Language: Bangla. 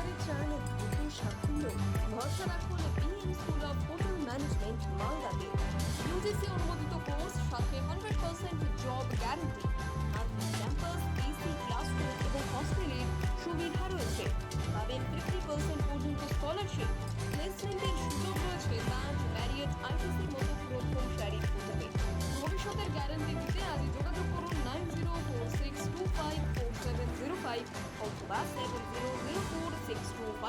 বাজারে চান দ্রুত সাফল্য ভরসা রাখুন BM school of hotel management মালদাতে ইউজিসি অনুমোদিত কোর্স সাথে হান্ড্রেড পার্সেন্ট জব গ্যারান্টি আর ক্যাম্পাস এসি ক্লাসরুম এবং হস্টেলের সুবিধা রয়েছে। পাবেন ফিফটি পার্সেন্ট পর্যন্ত স্কলারশিপ প্লেসমেন্টের সুযোগ রয়েছে ব্যান্ড ম্যারিয়েট আইটিসির মতো প্রথম সারির হোটেলে ভবিষ্যতের গ্যারান্টি দিতে আজ যোগাযোগ করুন nine zero four six two five four seven zero five অথবা seven zero